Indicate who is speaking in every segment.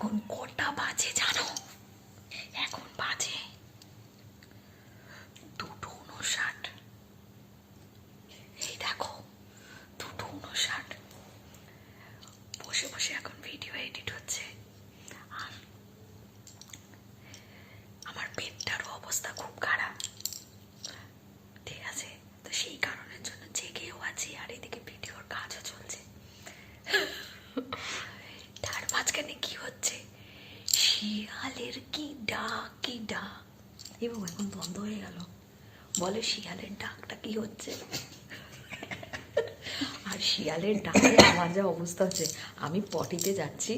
Speaker 1: এখন কটা বাজে জানো এখন বাজে দুটো উনষাট এই দেখো দুটো উনষাট বসে বসে এখন ভিডিও এডিট হচ্ছে আর আমার পেটটারও অবস্থা খুব খারাপ ঠিক আছে তো সেই কারণের জন্য জেগেও আছি আর এদিকে ভিডিওর কাজও চলছে তার মাঝখানে কি হচ্ছে শিয়ালের কি ডাক কি ডাক এবং এখন বন্ধ হয়ে গেল বলে শিয়ালের ডাকটা কি হচ্ছে? আর শিয়ালের ডাকে আমার যা অবস্থা হচ্ছে, আমি পটিতে যাচ্ছি।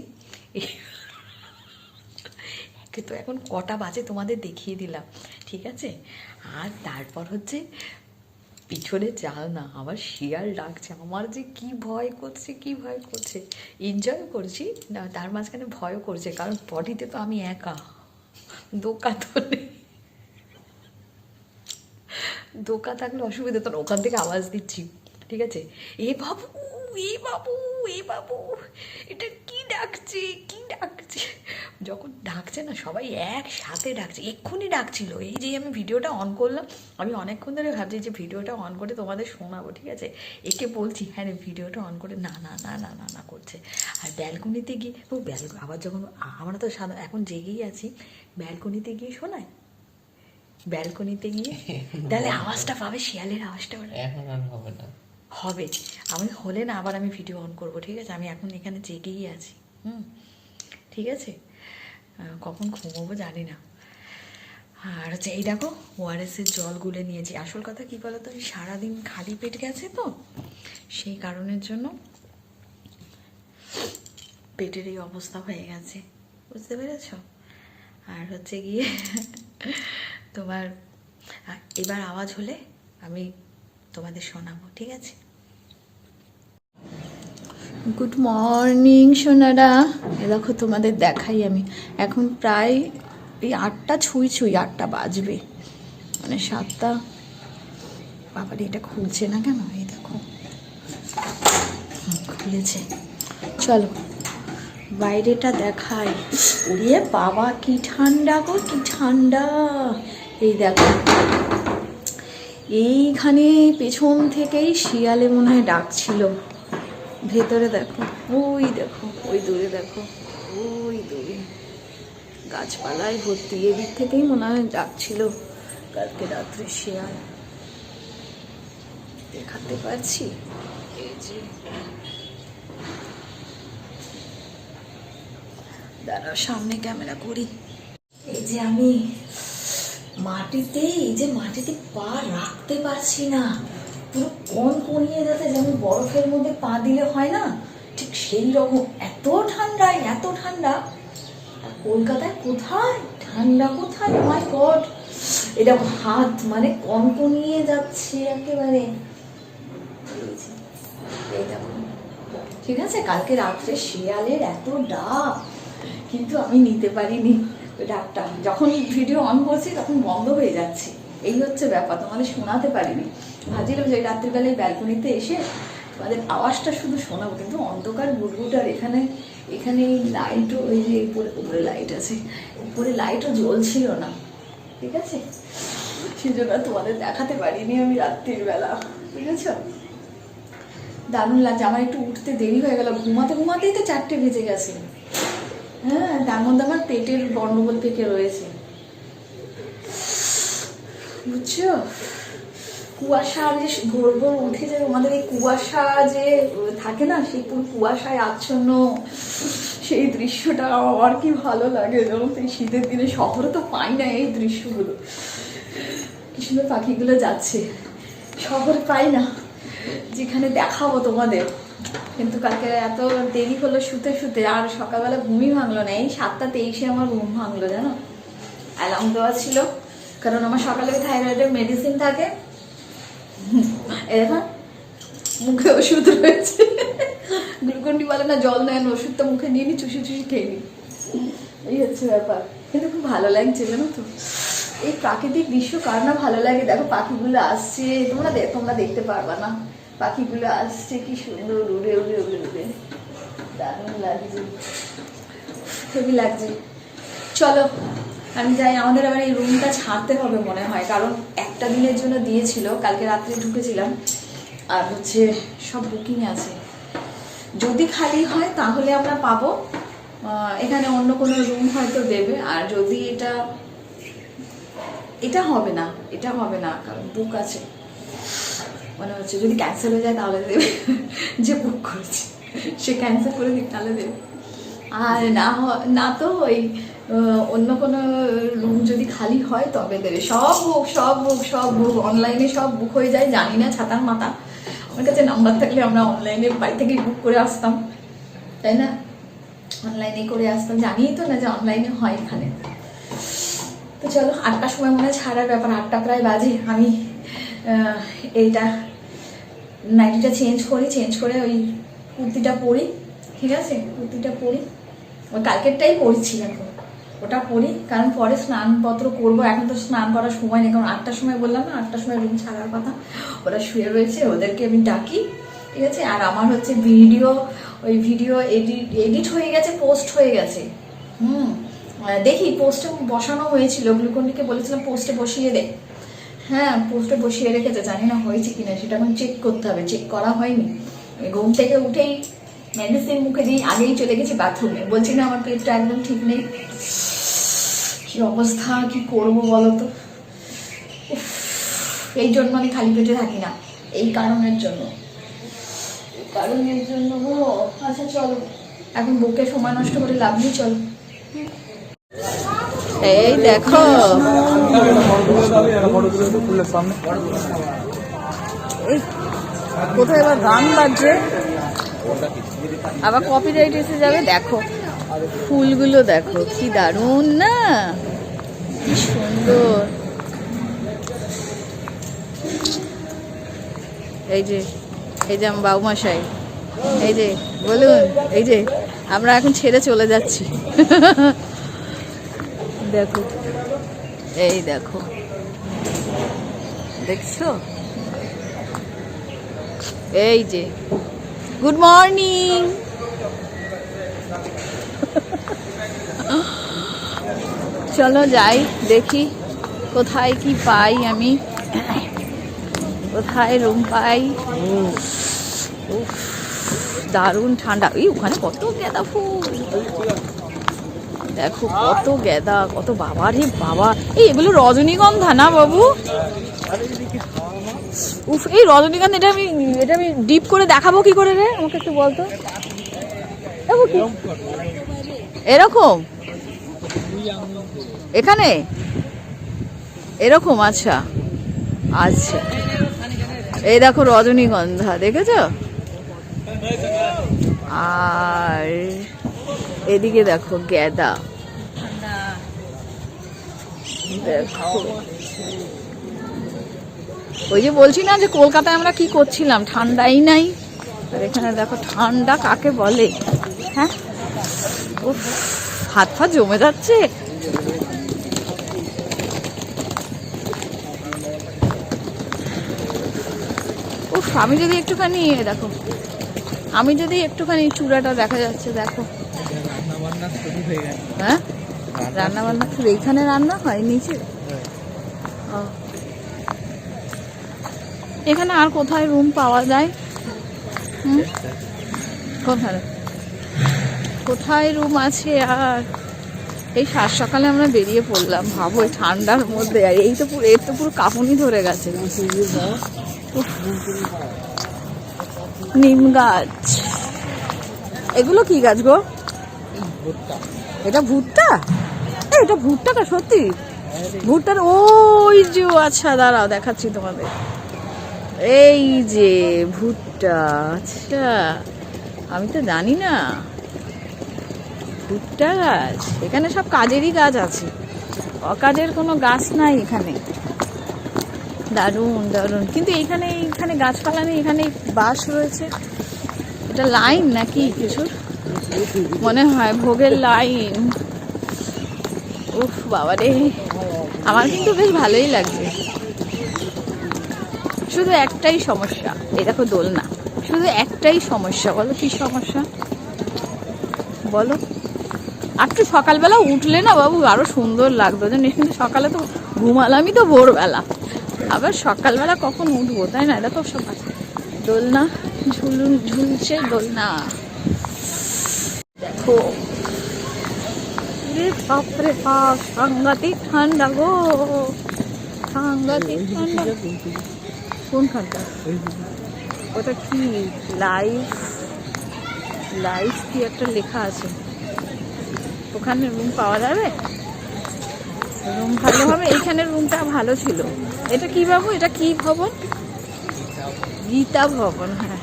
Speaker 1: তো এখন কটা বাজে তোমাদের দেখিয়ে দিলাম, ঠিক আছে? আর তারপর হচ্ছে পিছনে চাল না, আমার শিয়াল ডাকছে, আমার যে কি ভয় করছে, কি ভয় করছে। এনজয় করছি, না, তার মাঝখানে ভয়ও করছে, কারণ পটিতে তো আমি একা দোকা তো নেই। দোকা থাকলে অসুবিধা তো না ওখান থেকে আওয়াজ দিচ্ছি, ঠিক আছে? এ বাবু এ বাবু এ বাবু, এটা কি ডাকছে কি ডাকছে? যখন ডাকছে না, সবাই একসাথে ডাকছে, এক্ষুনি ডাকছিল। এই যে আমি ভিডিওটা অন করলাম, আমি অনেকক্ষণ ধরে ভাবছি যে ভিডিওটা অন করে তোমাদের শোনাবো, ঠিক আছে? একে বলছি হ্যাঁ রে, ভিডিওটা অন করে, না না না না না না করছে। আর ব্যালকনিতে গিয়ে, ও ব্যালকনি আবার যখন, আমরা তো সাধারণ, এখন জেগেই আছি, ব্যালকনিতে গিয়ে শোনায়? ব্যালকনিতে গিয়ে? তাহলে আওয়াজটা পাবে শিয়ালের আওয়াজটা।
Speaker 2: এখন আর হবে না।
Speaker 1: হবে। আমি হলে না আবার আমি ভিডিও অন করব ঠিক আছে? আমি এখন এখানে জেগেই আছি হুম? ঠিক আছে? কখন ঘুমোবো জানি না। আর হচ্ছে এই দেখো ওআরএসের জল গুলে নিয়েছি। আসল কথা কি বলতো আমি সারাদিন খালি পেট গেছে তো সেই কারণের জন্য পেটের এই অবস্থা হয়ে গেছে। বুঝতে পেরেছ? আর হচ্ছে গিয়ে তোমার এবার আওয়াজ হলে আমি তোমাদের শোনাবো, ঠিক আছে? Good morning Sonara. এ দেখো তোমাদের দেখাই আমি। এখন প্রায় এই আটটা ছুঁই ছুঁই, আটটা বাজবে। মানে সাতটা। বাবার, এটা খুলছে না কেন? এই দেখো। খুলেছে। চলো। বাইরেটা দেখাই। ওরে বাবা, কি ঠান্ডা গো, কি ঠান্ডা। এই দেখো। এইখানে পেছন থেকেই শিয়ালে মনে হয় ডাকছিল ভেতরে দেখো, ওই দেখো, ওই দূরে দেখো, ওই দূরে। গাছপালায় ভর্তি, এদিক থেকেই মনে হয় ডাকছিল কালকে রাত্রে শিয়াল। দেখাতে পারছি? এই যে। দাঁড়াও, সামনে ক্যামেরা করি। এই যে আমি মাটিতে, এই যে মাটিতে পা রাখতে পারছি না। পুরো কন কনিয়ে যাতে যেমন বরফের মধ্যে পা দিলে হয় না? ঠিক সেই রকম, এত ঠান্ডায় এত ঠান্ডা। কলকাতায় কোথায়? ঠান্ডা কোথায়? মাই গড এটা হাত মানে কনকনিয়ে যাচ্ছে একেবারে। ঠিক আছে? কালকে রাত্রে শিয়ালের এত ডাক কিন্তু আমি নিতে পারিনি। ডাকটা যখন ভিডিও অন করছি তখন বন্ধ হয়ে যাচ্ছে। এই হচ্ছে ব্যাপার, তোমাদের শোনাতে পারিনি। ভাবছিলাম যে রাত্রিবেলায় ব্যালকনিতে এসে তোমাদের আওয়াজটা শুধু শোনাবো, কিন্তু অন্ধকার বুটবুটার এখানে এখানে এই লাইটও ওই যে উপরে উপরে লাইট আছে, উপরে লাইটও জ্বলছিল না। ঠিক আছে? সেজন্য আর তোমাদের দেখাতে পারিনি আমি রাত্রির বেলা বুঝেছ? দারুণ লাগছে, আমার একটু উঠতে দেরি হয়ে গেল। ঘুমাতে, ঘুমাতেই তো চারটে বেজে গেছে। হ্যাঁ তার মধ্যে আমার পেটের গন্ডগোল থেকে রয়েছে। বুঝছ? কুয়াশা যে ভোর ভোর উঠে যে আমাদের এই কুয়াশা যে থাকে না, সেই পুরো কুয়াশায় আচ্ছন্ন, সেই দৃশ্যটা আমার কি ভালো লাগে যেমন এই শীতের দিনে শহরে তো পাই না এই দৃশ্যগুলো। কি সুন্দর পাখিগুলো যাচ্ছে। শহর পাই না, যেখানে দেখাবো তোমাদের। কিন্তু কালকে এত দেরি হলো শুতে শুতে, আর সকালবেলা ঘুমই ভাঙলো না। এই সাতটা তেইশে আমার ঘুম ভাঙলো, জানো? অ্যালার্ম দেওয়া ছিল, কারণ আমার সকালে থাইরয়েডের মেডিসিন থাকে। দেখুন মুখে ওষুধ রয়েছে। গ্লুকন্ডি বলে না, জল নেন ওষুধটা মুখে নিয়ে নি, চুষি চুষি খেয়ে নি। এই হচ্ছে ব্যাপার। কিন্তু খুব ভালো লাগছে, জানো তো? এই প্রাকৃতিক দৃশ্য কার না ভালো লাগে? দেখো পাখিগুলো আসছে, তোমরা তোমরা দেখতে পারবা না। পাখিগুলো আসছে, কি সুন্দর উড়ে উড়ে উড়ে উড়ে। দারুণ লাগছে। হেভি লাগছে। চলো, আমি যাই। আমাদের আবার এই রুমটা ছাড়তে হবে মনে হয়, কারণ একটা দিনের জন্য দিয়েছিল, কালকে রাত্রে ঢুকেছিলাম। আর হচ্ছে সব বুকিং আছে। যদি খালি হয়, তাহলে আমরা পাবো। এখানে অন্য কোনো রুম হয়তো দেবে। আর যদি এটা এটা হবে না, এটা হবে না, কারণ বুক আছে। মনে হচ্ছে যদি ক্যান্সেল হয়ে যায় তাহলে দেবে। যে বুক করেছে, সে ক্যান্সেল করে দিক, তাহলে দেবে। আর না না তো ওই অন্য কোনো রুম যদি খালি হয় তবে দেবে। সব বুক সব বুক সব বুক অনলাইনে সব বুক হয়ে যায়, জানি না ছাতার মাথা। আমার কাছে নাম্বার থাকলে আমরা অনলাইনে বাড়ি থেকেই বুক করে আসতাম, তাই না? অনলাইনে করে আসতাম, জানিই তো না যে অনলাইনে হয় এখানে। তো চলো, আটটার সময় মনে হয় ছাড়ার ব্যাপার, আটটা প্রায় বাজে, আমি এইটা, নাইটিটা চেঞ্জ করি চেঞ্জ করে ওই কুর্তিটা পরি, ঠিক আছে? কুর্তিটা পরি। ওই কালকেরটাই পরছি এখন। ওটা পরি, কারণ পরে স্নানপত্র করব। এখন তো স্নান করার সময় নেই, কারণ আটটার সময় বললাম না, আটটার সময় রুম ছাড়ার কথা। ওরা শুয়ে রয়েছে, ওদেরকে আমি ডাকি, ঠিক আছে? আর আমার হচ্ছে ভিডিও ওই ভিডিও এডিট এডিট হয়ে গেছে পোস্ট হয়ে গেছে। হুম দেখি পোস্টে বসানো হয়েছিল গ্লুকন্ডিকে বলেছিলাম পোস্টে বসিয়ে দে। হ্যাঁ পোস্টে বসিয়ে রেখেছে জানি না হয়েছে কিনা সেটা এখন চেক করতে হবে চেক করা হয়নি। ঘুম থেকে উঠেই মেডিসিন মুখে দিয়ে আগেই চলে গেছি বাথরুমে বলছি না আমার পেটটা একদম ঠিক নেই। কি অবস্থা কি করব বলো তো উফ, এই জন্য আমি খালি পেটে থাকি না এই কারণের জন্য। এই কারণের জন্য ও আচ্ছা চলো। এখন বুকে সময় নষ্ট করে লাভ নেই চলো। এই দেখো। কোথায় এবার গান বাজছে? আবার কপিরাইট এসে যাবে, দেখো। ফুলগুলো দেখো, কি দারুণ না? কি সুন্দর। এই যে এই যে আমার বাবুমশাই, এই যে, বলুন, এই যে, আমরা এখন ছেড়ে চলে যাচ্ছি। দেখো। এই দেখো। দেখছ? এই যে। গুড মর্নিং চলো যাই, দেখি কোথায় কি পাই আমি। কোথায় রুম পাই? দারুণ ঠান্ডা। এই, ওখানে কত গেঁদা ফুল। দেখো, কত গেঁদা, কত বাবা রে বাবা। এই, এগুলো রজনীগন্ধা না বাবু? উফ, এই রজনীগন্ধা, এটা আমি এটা আমি ডিপ করে দেখাবো কি করে রে? আমাকে একটু বলতো এরকম? এখানে? এরকম আচ্ছা। আচ্ছা। এই দেখো রজনীগন্ধা, দেখেছ? আর এদিকে দেখো গেদা দেখো। ওই যে বলছি না যে কলকাতায় আমরা কি করছিলাম? ঠান্ডাই নাই। আর এখানে দেখো ঠান্ডা কাকে বলে? হ্যাঁ? হাত ফা জমে যাচ্ছে। আমি যদি একটুখানি, দেখো, আমি যদি একটুখানি চূড়াটা দেখা যাচ্ছে, দেখো। হ্যাঁ? রান্না বান্না শুধু এইখানে রান্না হয়, নিচে। এখানে আর কোথায় রুম পাওয়া যায়? কোথায়? কোথায় রুম আছে আর? এই সাত সকালে আমরা বেরিয়ে পড়লাম, ভাবো এই ঠান্ডার মধ্যে। আর এই তো পুরো এর তো পুরো কাঁপুনি ধরে গেছে। নিম গাছ। এগুলো কি গাছ গো? এটা ভুট্টা? এটা ভুট্টাটা সত্যি? ভুট্টার ওই যে আচ্ছা দাঁড়াও, দেখাচ্ছি তোমাদের। এই যে, ভুট্টা আচ্ছা। আমি তো জানি না। ভুট্টা গাছ, এখানে সব কাজেরই গাছ আছে। অকাজের কোনো গাছ নাই এখানে। দারুণ দারুণ। কিন্তু এইখানে এইখানে গাছপালা নেই, এখানে বাস রয়েছে। এটা লাইন নাকি কিছুর? মনে হয় ভোগের লাইন। উফ বাবা রে আমার কিন্তু বেশ ভালোই লাগছে। শুধু একটাই সমস্যা, এই দেখো দোলনা। শুধু একটাই সমস্যা, বলো কি সমস্যা? বলো। আর একটু সকালবেলা উঠলে না বাবু, আরও সুন্দর লাগতো, জানিস কিন্তু সকালে তো ঘুমালামই তো ভোরবেলা। আবার সকালবেলা কখন উঠবো, তাই না? এটা তো আছে দোলনা ঝুলুন, ঝুলছে দোলনা। দেখো। বাপরে বাপ সাংঘাতিক ঠান্ডা গো। সাংঘাতিক ঠান্ডা। কোনখানটা ওটা কি? লাইফ? লাইফ কি একটা লেখা আছে। ওখানে রুম পাওয়া যাবে? রুম ভালো হবে? এইখানে রুমটা ভালো ছিল। এটা কি বাবু? এটা কি ভবন? গীতা ভবন হ্যাঁ।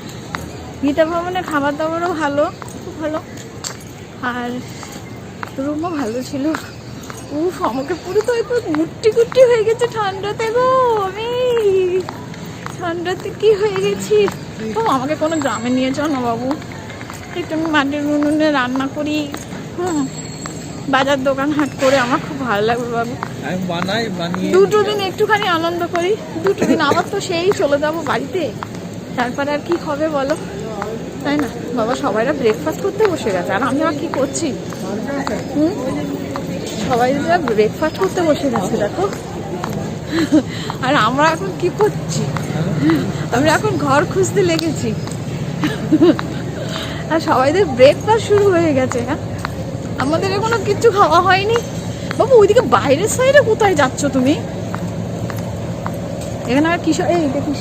Speaker 1: গীতা ভবনে খাবার দাবারও ভালো খুব ভালো। আর রুমও ভালো ছিল। উফ আমাকে পুরো তো একটু গুট্টি গুট্টি হয়ে গেছে ঠান্ডাতে গো আমি। ঠান্ডাতে কি হয়ে গেছি? তো আমাকে কোনো গ্রামে নিয়ে চল না বাবু। একটু আমি মাটির উনুনে রান্না করি। হুম বাজার দোকান হাট করে আমার খুব ভালো লাগবে বাবু।
Speaker 2: আমি বানাই বানিয়ে
Speaker 1: দুটো দিন একটুখানি আনন্দ করি। দুটো দিন আবার তো সেই চলে যাব বাড়িতে। তারপরে আর কি হবে বলো? তাই না? বাবা সবাইরা ব্রেকফাস্ট করতে বসে গেছে। আর আমি আর কি করছি? হুম? সবাই ব্রেকফাস্ট করতে বসে গেছে, দেখো। আর আমরা এখন কি করছি? আমরা এখন ঘর খুঁজতে লেগেছি। আর সবাইদের ব্রেকফাস্ট শুরু হয়ে গেছে হ্যাঁ? আমাদের এখনও কিচ্ছু খাওয়া হয়নি। বাবু, ওইদিকে বাইরের সাইডে কোথায় যাচ্ছ তুমি? এখানে আর কিশোর এই দেখিস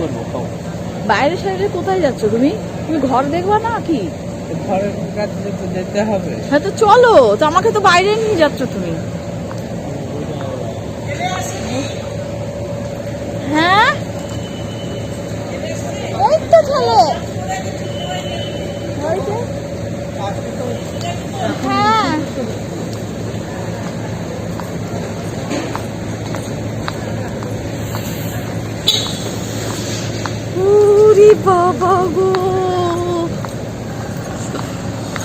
Speaker 2: করব কও
Speaker 1: বাইরের সাইডে কোথায় যাচ্ছ তুমি? তুমি ঘর দেখবা না কি?
Speaker 2: ঘরের কাছে যেতে হবে।
Speaker 1: হ্যাঁ তো চলো তো আমাকে তো বাইরে নিয়ে যাচ্ছ তুমি। হ্যাঁ ওই তো চলো ওই যে। হ্যাঁ উরি বাবা গো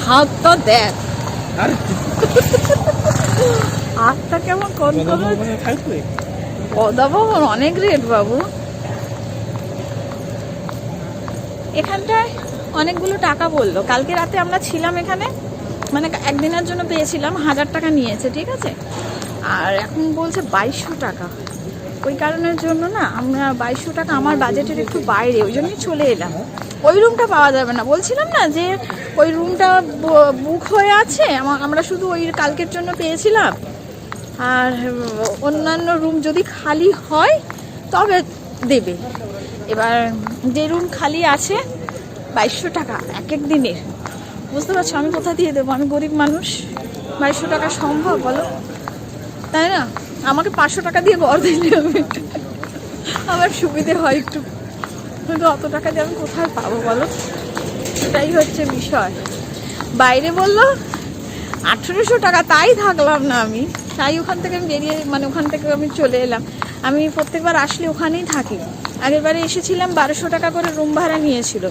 Speaker 1: হাতটা দেখ। হাতটা কেমন কোন পদা ভবন অনেক রেট বাবু। এখানটায় অনেকগুলো টাকা বলল। কালকে রাতে আমরা ছিলাম এখানে। মানে একদিনের জন্য পেয়েছিলাম হাজার টাকা নিয়েছে ঠিক আছে? আর এখন বলছে বাইশশো টাকা। ওই কারণের জন্য না আমরা বাইশশো টাকা আমার বাজেটের একটু বাইরে ওই জন্যই চলে এলাম। ওই রুমটা পাওয়া যাবে না। বলছিলাম না যে ওই রুমটা বুক হয়ে আছে, আমা- আমরা শুধু ওই কালকের জন্য পেয়েছিলাম। আর অন্যান্য রুম যদি খালি হয়, তবে দেবে। এবার যে রুম খালি আছে, বাইশশো টাকা এক এক দিনের। বুঝতে পারছ, আমি কোথা দিয়ে দেবো? আমি গরিব মানুষ। বাইশশো টাকা সম্ভব, বলো? তাই না? আমাকে পাঁচশো টাকা দিয়ে ঘর দিলে আমি আমার সুবিধে হয় একটু। কিন্তু অত টাকা দিয়ে আমি কোথায় পাবো বলো? এটাই হচ্ছে বিষয়। বাইরে বলল, আঠেরোশো টাকা। তাই থাকলাম না আমি। তাই ওখান থেকে আমি বেরিয়ে মানে ওখান থেকে আমি চলে এলাম। আমি প্রত্যেকবার আসলে ওখানেই থাকি। আগেরবারে এসেছিলাম, বারোশো টাকা করে রুম ভাড়া নিয়েছিল।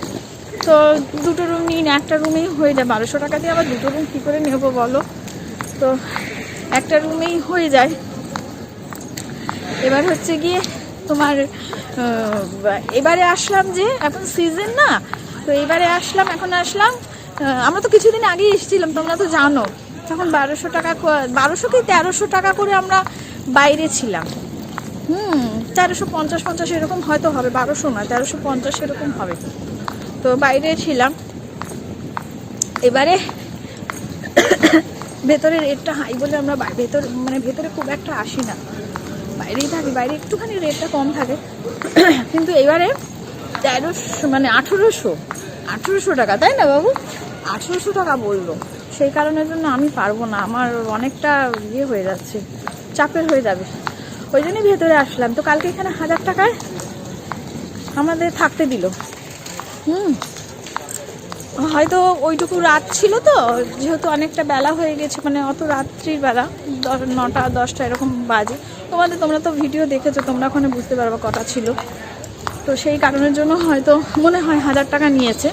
Speaker 1: তো দুটো রুম নিই না একটা রুমেই হয়ে যায়। বারোশো টাকা দিয়ে আবার দুটো রুম কী করে নেব বলো? তো একটা রুমেই হয়ে যায়। এবার হচ্ছে গিয়ে তোমার এবারে আসলাম যে, এখন সিজন না, তো এবারে আসলাম, এখন আসলাম আমরা তো কিছুদিন আগেই এসেছিলাম, তোমরা তো জানো, তখন বারোশো টাকা বারোশো কি তেরোশো টাকা করে আমরা বাইরে ছিলাম। হুম, তেরোশো পঞ্চাশ পঞ্চাশ এরকম হয়তো হবে, বারোশো না তেরোশো পঞ্চাশ এরকম হবে। তো বাইরে ছিলাম। এবারে ভেতরে রেটটা হাই বলে আমরা ভেতর মানে ভেতরে খুব একটা আসি না। বাইরেই থাকি, বাইরে একটুখানি রেটটা কম থাকে। কিন্তু এবারে তেরোশো মানে আঠেরোশো আঠেরোশো টাকা, তাই না বাবু? আঠেরোশো টাকা বলল। সেই কারণের জন্য আমি পারব না, আমার অনেকটা ইয়ে হয়ে যাচ্ছে, চাপের হয়ে যাবে। ওই জন্যই ভেতরে আসলাম। তো কালকে এখানে হাজার টাকায় আমাদের থাকতে দিল। হুম। হয়তো ওইটুকু রাত ছিল তো, যেহেতু অনেকটা বেলা হয়ে গেছে মানে অত রাত্রির বেলা নটা, দশটা এরকম বাজে। তোমাদের, তোমরা তো ভিডিও দেখেছ, তোমরা ওখানে বুঝতে পারবে কটা ছিল। তো সেই কারণের জন্য হয়তো মনে হয় হাজার টাকা নিয়েছে।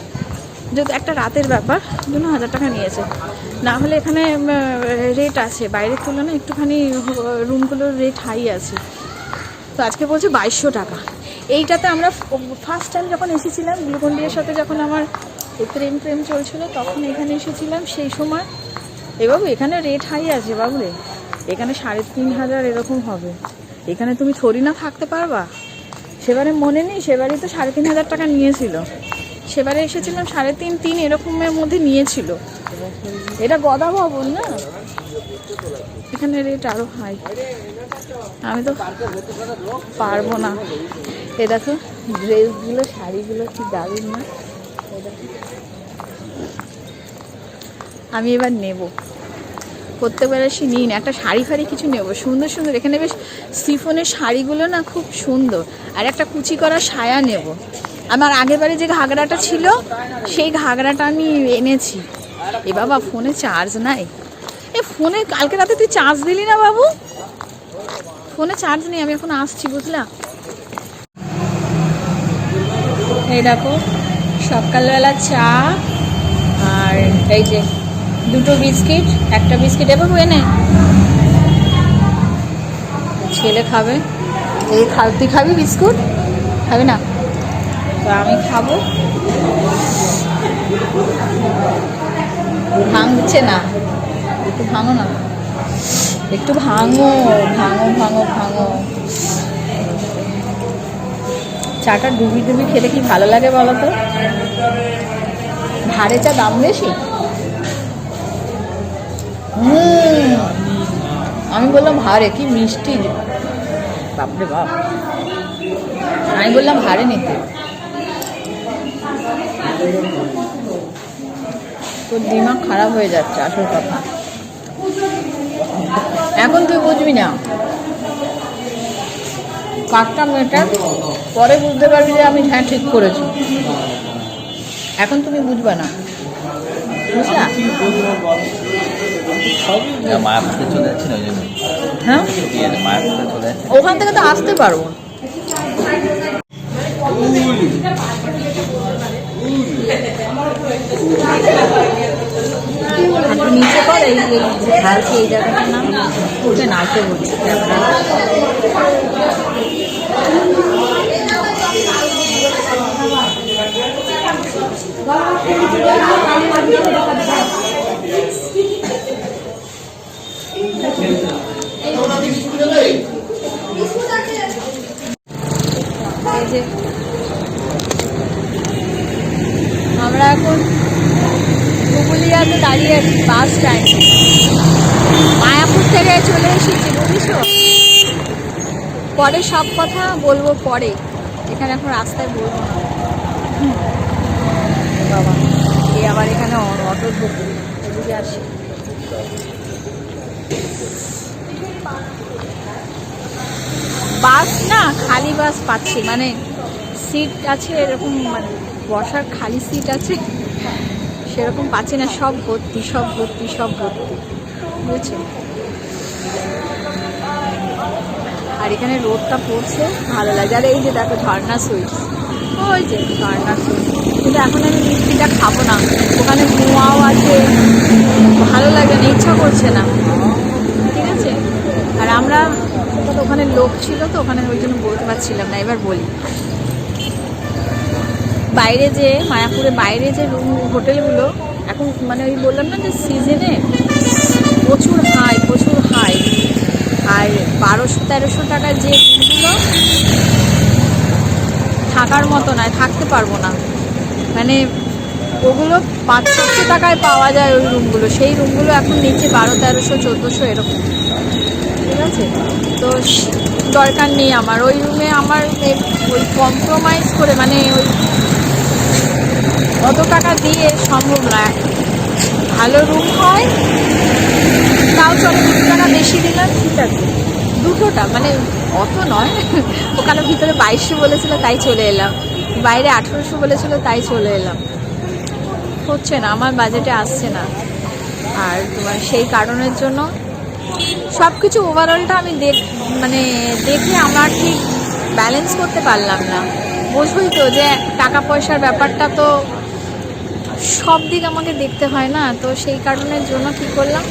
Speaker 1: যেহেতু একটা রাতের ব্যাপার জন্য হাজার টাকা নিয়েছে। না হলে এখানে রেট আছে, বাইরের তুলনায় একটুখানি রুমগুলোর রেট হাই আছে। তো আজকে বলছে বাইশশো টাকা। এইটাতে আমরা ফার্স্ট টাইম যখন এসেছিলাম, গ্লুকন্ডির সাথে যখন আমার এই প্রেম প্রেম চলছিল, তখন এখানে এসেছিলাম সেই সময়। এ বাবু, এখানে রেট হাই আছে বাবু রে। এখানে সাড়ে তিন হাজার এরকম হবে। এখানে তুমি থরি না থাকতে পারবা? সেবারে মনে নেই সেবারে তো সাড়ে তিন হাজার টাকা নিয়েছিল। সেবারে এসেছিলাম সাড়ে তিন তিন এরকমের মধ্যে নিয়েছিল। এটা গদা ভবন না? এখানে রেট আরও হাই আমি তো পারব না। এ দেখো ড্রেসগুলো শাড়িগুলো কি দারুণ না। আমি এবার নেব। প্রত্যেকবার এসে নিই না একটা শাড়ি ফাড়ি কিছু নেব। সুন্দর সুন্দর। এখানে বেশ সিফনের শাড়িগুলো না খুব সুন্দর। আর একটা কুচি করা সায়া নেব। আমার আগের বারে যে ঘাগরাটা ছিল, সেই ঘাগরাটা আমি এনেছি। এ বাবা, ফোনে চার্জ নাই। এ ফোনে, কালকে রাতে তুই চার্জ দিলি না বাবু? ফোনে চার্জ নেই, আমি এখন আসছি, বুঝলা? এই দেখো সকালবেলা চা আর এই যে দুটো বিস্কিট একটা বিস্কিট। এবার এনে। ছেলে খাবে। এই খা তুই খাবি বিস্কুট? খাবি না? তো আমি খাব। ভাঙছে না। একটু ভাঙো না। একটু ভাঙো ভাঙো ভাঙো ভাঙো। চাটা ডুবি ডুবি খেলে কি ভালো লাগে বলো তো? চা দাম বেশি? আমি বললাম ভারে, কি মিষ্টি বাপরে বাপ। আমি বললাম ভারে নিতে। তোর দিমাগ খারাপ হয়ে যাচ্ছে, আসল কথা। এখন তুই বুঝবি না। কাকটা মেয়েটা পরে বুঝতে পারবি যে আমি হ্যাঁ ঠিক করেছি। এখন তুমি বুঝবে না। বুঝলা? হ্যাঁ? ওখান থেকে তো আসতে পারব। নিচে কর এই এই জায়গাটার নাম। উঠে বলছি এই যে আমরা এখন পুগুলিয়াতে দাঁড়িয়ে আছি বাস স্ট্যান্ড মায়াপুর থেকে চলে এসেছি বুঝেছ পরে সব কথা বলব পরে। এখানে এখন রাস্তায় বলব না। বাবা এই আবার এখানে অটো ঢুকবে এদিকে আসি। বাস না, খালি বাস পাচ্ছি। মানে সিট আছে এরকম মানে বসার খালি সিট আছে, সেরকম পাচ্ছি না। সব ভর্তি সব ভর্তি সব ভর্তি। বুঝছ আর এখানে রোদটা পড়ছে, ভালো লাগে। আর এই যে দেখো ঝর্ণা সুইটস ওই যে ঝর্ণা সুইটস কিন্তু এখন আমি মিষ্টিটা খাব না। ওখানে ধোঁয়াও আছে। ভালো লাগে না, ইচ্ছা করছে না। ঠিক আছে? আর আমরা ওখানে লোক ছিল তো, ওখানে ওই জন্য বলতে পারছিলাম না, এবার বলি। বাইরে যে, মায়াপুরে বাইরে যে রুম হোটেলগুলো এখন মানে ওই বললাম না যে সিজনে প্রচুর হাই প্রচুর আর বারোশো, তেরোশো টাকার যে রুমগুলো থাকার মতো নয়, থাকতে পারব না। মানে ওগুলো পাঁচ, ছশো টাকায় পাওয়া যায় ওই রুমগুলো সেই রুমগুলো এখন নিচে বারো, তেরোশো, চোদ্দোশো এরকম। ঠিক আছে? তো দরকার নেই আমার। ওই রুমে আমার ওই কম্প্রোমাইজ করে মানে ওই অত টাকা দিয়ে সম্ভব না। ভালো রুম হয় তাও চলো, দুটো বেশি দিলাম, ঠিক আছে। দুটোটা মানে অত নয়। ওখানে ভিতরে বাইশশো বলেছিল, তাই চলে এলাম। বাইরে আঠেরোশো বলেছিল, তাই চলে এলাম। হচ্ছে না, আমার বাজেটে আসছে না। আর তোমার সেই কারণের জন্য সব কিছু ওভারঅলটা আমি দেখ মানে দেখে আমার ঠিক ব্যালেন্স করতে পারলাম না। বুঝবই তো যে টাকা পয়সার ব্যাপারটা তো সব দিক আমাকে দেখতে হয় না, তো সেই কারণের জন্য কী করলাম?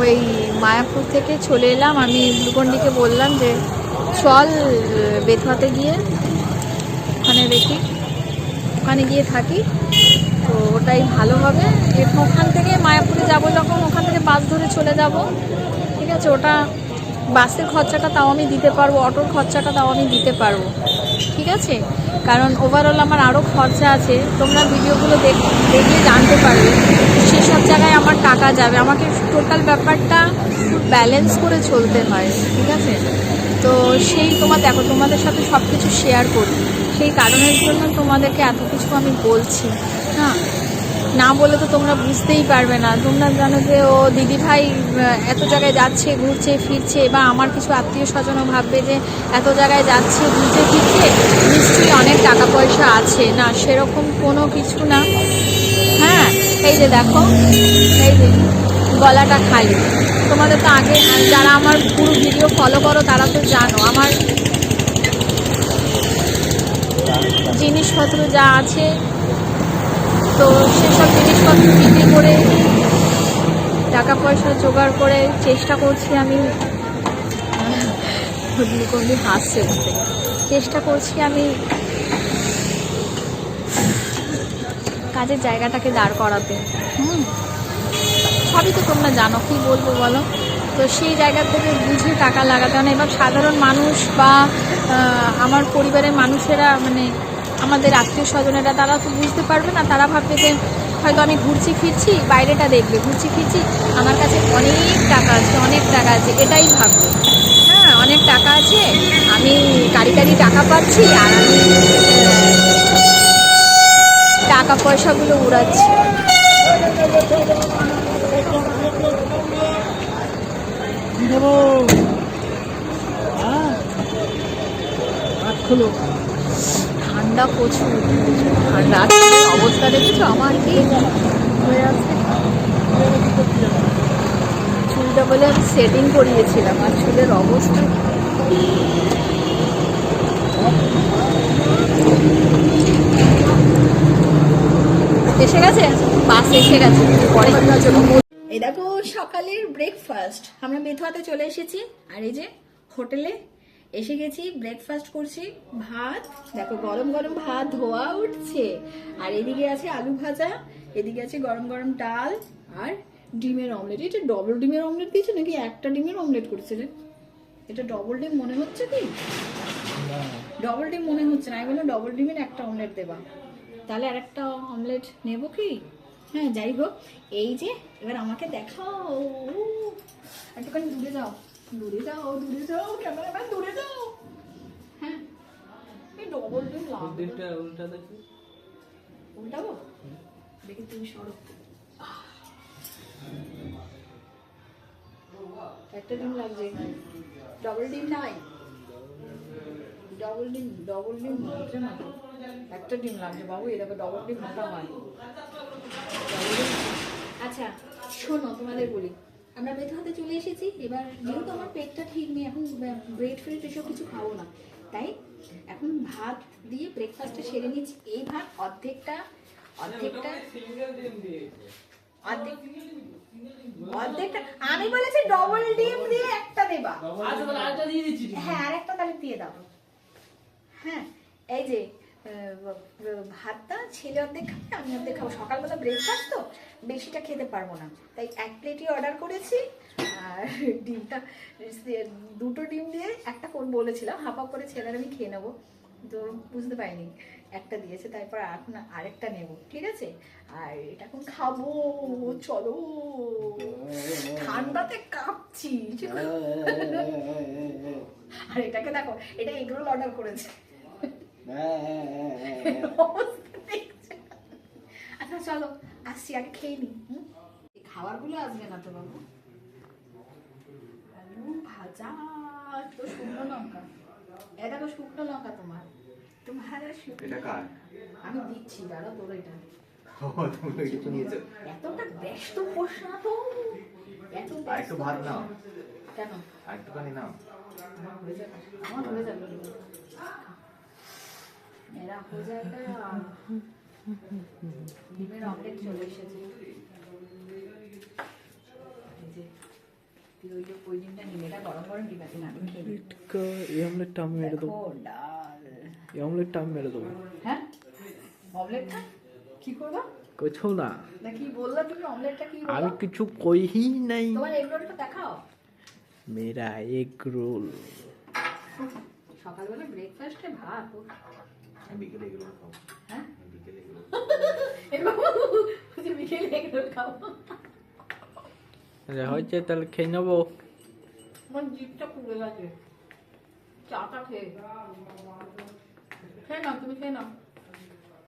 Speaker 1: ওই মায়াপুর থেকে চলে এলাম। আমি গ্লুকন্ডিকে বললাম যে, চল বেথুয়াতে গিয়ে ওখানে দেখি। ওখানে গিয়ে থাকি। তো ওটাই ভালো হবে। ওখান থেকে মায়াপুরে যাব যখন, ওখান থেকে বাস ধরে চলে যাব। ঠিক আছে, ওটা বাসের খরচাটা তাও আমি দিতে পারব, অটোর খরচাটা তাও আমি দিতে পারব। ঠিক আছে? কারণ ওভারঅল আমার আরও খরচা আছে। তোমরা ভিডিওগুলো দেখ দেখলে জানতে পারবে। সেসব জায়গায় আমার টাকা যাবে। আমাকে টোটাল ব্যাপারটা ব্যালেন্স করে চলতে হয়, ঠিক আছে? তো সেই তোমার দেখো, তোমাদের সাথে সব কিছু শেয়ার করি। সেই কারণের জন্য তোমাদেরকে এত কিছু আমি বলছি হ্যাঁ? না বলে তো তোমরা বুঝতেই পারবে না। তোমরা জানো যে ও দিদি ভাই এত জায়গায় যাচ্ছে, ঘুরছে, ফিরছে, বা আমার কিছু আত্মীয় স্বজনও ভাববে যে এত জায়গায় যাচ্ছে, ঘুরছে, ফিরছে, নিশ্চয়ই অনেক টাকা পয়সা আছে। না, সেরকম কোনো কিছু না। এই যে দেখো, এই যে গলাটা খালি। তোমাদের তো আগে যারা আমার পুরো ভিডিও ফলো করো, তারা তো জানো, আমার জিনিসপত্র যা আছে, তো সেসব জিনিসপত্র বিক্রি করে টাকা পয়সা জোগাড় করে চেষ্টা করছি আমি। হাসছে। চেষ্টা করছি আমি কাজের জায়গাটাকে দাঁড় করাতে হুম। সবই তো তোমরা জানো, কি বলব বলো? তো সেই জায়গা থেকে বুঝে টাকা লাগাতে হয় না। এবার সাধারণ মানুষ বা আমার পরিবারের মানুষেরা মানে আমাদের আত্মীয় স্বজনেরা, তারা তো বুঝতে পারবে না। তারা ভাববে যে, হয়তো আমি ঘুরছি, ফিরছি, বাইরেটা দেখবে। ঘুরছি, ফিরছি, আমার কাছে অনেক টাকা আছে, অনেক টাকা আছে। এটাই ভাববে। হ্যাঁ অনেক টাকা আছে, আমি কারি কারি টাকা পাচ্ছি, আর আমি টাকা পয়সাগুলো উড়াচ্ছি ঠান্ডা প্রচুর। ঠান্ডা আর অবস্থা দেখেছ? আমার কি হয়ে আছে? চুলটা বলে আমি সেটিং করিয়েছিলাম আর চুলের অবস্থা এসে গেছে? বাস এসে গেছে। পরে। এই দেখো সকালের ব্রেকফাস্ট আমরা বেথুয়াতে চলে এসেছি। আর এই যে হোটেলে এসে গেছি ব্রেকফাস্ট করছি। ভাত দেখো গরম গরম ভাত ধোয়া উঠছে। আর এদিকে আছে আলু ভাজা এদিকে আছে গরম গরম ডাল আর ডিমের অমলেট এটা ডবল ডিমের অমলেট দিয়েছে নাকি একটা ডিমের অমলেট করেছে রে? এটা ডবল ডিম মনে হচ্ছে কি? ডবল ডিম মনে হচ্ছে না। আমি বললাম ডবল ডিমের একটা অমলেট দেবা। তাহলে আর একটা অমলেট নেব কি? হ্যাঁ যাই হোক। এই যে এবার আমাকে দেখাও। একটুখানি দূরে যাও। দূরে যাও দূরে যাও ক্যামেরাম্যান দূরে যাও। হ্যাঁ এই ডবল ডিম লাগবে
Speaker 2: উল্টা দেখি।
Speaker 1: উল্টাবো? দেখি তুমি সরো। একটা ডিম লাগছে ডবল ডিম নাই। ডবল ডিম ডবল ডিম হচ্ছে না। একটা ডিম লাগছে বাবু দেখো ডবল ডিম মোটা হয়। আচ্ছা শোনো তোমাদের বলি। আমরা বেথুয়াতে চলে এসেছি এবার যেহেতু আমার পেটটা ঠিক নেই এখন ব্রেড ফ্রেড এসব কিছু খাব না। তাই এখন ভাত দিয়ে ব্রেকফাস্টটা সেরে নিচ্ছি। এই ভাত অর্ধেকটা অর্ধেকটা অর্ধেক অর্ধেকটা আমি বলেছি ডবল ডিম দিয়ে একটা দেবা। হ্যাঁ আর একটা তাহলে দিয়ে দাও। হ্যাঁ এই যে ভাতটা ছেলে অর্ধেক খাবে, আমি অর্ধেক খাব। সকালবেলা ব্রেকফাস্ট তো, বেশিটা খেতে পারব না। তাই এক প্লেটই অর্ডার করেছি, আর ডিমটা দুটো ডিম দিয়ে একটা কোন বলেছিলাম, হাফ হাফ করে ছেলের আমি খেয়ে নেব। তো বুঝতে পারিনি, একটা দিয়েছে, তারপর এখন আরেকটা নেব, ঠিক আছে? আর এটা এখন খাব, চলো। ঠান্ডাতে কাঁপছি আর এটাকে দেখো, এটা এগরোল অর্ডার করেছে। আচ্ছা চলো আসছি আগে খেয়ে নি খাবারগুলো আসবে না তো বাবু আলু ভাজা তো শুকনো লঙ্কা এ দেখো শুকনো লঙ্কা তোমার তোমার
Speaker 3: এটা কার?
Speaker 1: আমি দিচ্ছি দাদা তোর এটা এতটা ব্যস্ত না তো এত
Speaker 3: একটু ভাত নাও।
Speaker 1: কেন?
Speaker 3: একটুখানি নাও।
Speaker 1: আমার হয়ে যাবে। আমার হয়ে যাবে। ডিমের অমলেট চলে এসেছে। এই না আমি খেয়ে নিই।
Speaker 2: এই অমলেটটা আমি মেরে দেবো। এই অমলেটটা আমি মেরে দেবো।
Speaker 1: হ্যাঁ? অমলেটটা কি করবা?
Speaker 2: কিছু না।
Speaker 1: না বললা তুমি অমলেটটা কি
Speaker 2: আমি কিছু কইহি নাই।
Speaker 1: তোমার এগ রোলটা দেখাও।
Speaker 2: মেরা এগ রোল
Speaker 1: সকালবেলা ব্রেকফাস্টে ভাত
Speaker 3: বিকেলে এগুলো
Speaker 1: হ্যাঁ
Speaker 3: এগুলো
Speaker 2: হয়েছে তাহলে খেয়ে নেব
Speaker 1: আমার জিভটা পুড়ে গেছে চাটা খেয়ে খেয়ে নাও তুমি খেয়ে নাও